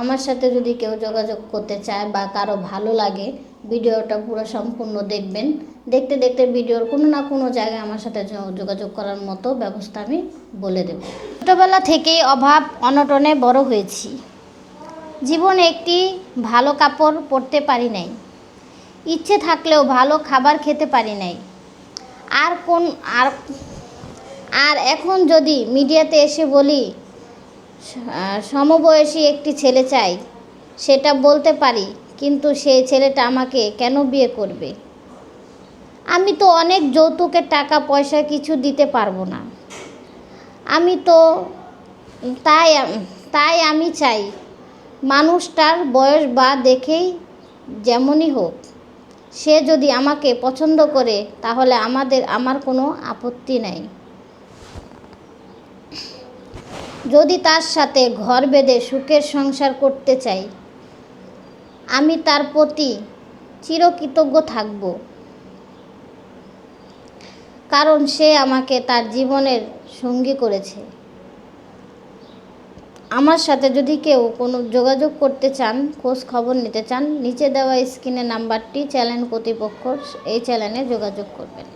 আমার সাথে যদি কেউ যোগাযোগ করতে চায় বা কারও ভালো লাগে, ভিডিওটা পুরো সম্পূর্ণ দেখবেন। দেখতে দেখতে ভিডিওর কোনো না কোনো জায়গায় আমার সাথে যোগাযোগ করার মতো ব্যবস্থা আমি বলে দেব। ছোটোবেলা থেকেই অভাব, অনটনে বড় হয়েছি। জীবনে একটি ভালো কাপড় পরতে পারি নাই। ইচ্ছে থাকলেও ভালো খাবার খেতে পারি নাই। আর কোন, আর আর এখন যদি মিডিয়াতে এসে বলি সমবয়সী একটি ছেলে চাই। সেটা বলতে পারি, কিন্তু সেই ছেলেটা আমাকে কেন বিয়ে করবে? আমি তো অনেক যৌতুকের টাকা, পয়সা কিছু দিতে পারব না। আমি তো, তাই তাই আমি চাই, মানুষটার বয়স বা দেখেই যেমনই হোক, সে যদি আমাকে পছন্দ করে, তাহলে আমাদের, আমার কোনো আপত্তি নাই। যদি তার সাথে ঘর বেঁধে সুখের সংসার করতে চাই, আমি তার প্রতি চিরকৃতজ্ঞ থাকব। কারণ সে আমাকে তার জীবনের সঙ্গী করেছে। আমার সাথে যদি কেউ কোনো যোগাযোগ করতে চান, খোঁজ খবর নিতে চান, নিচে দেওয়া স্ক্রিনের নাম্বারটি চ্যানেল কর্তৃপক্ষ এই চ্যানেলে যোগাযোগ করবেন।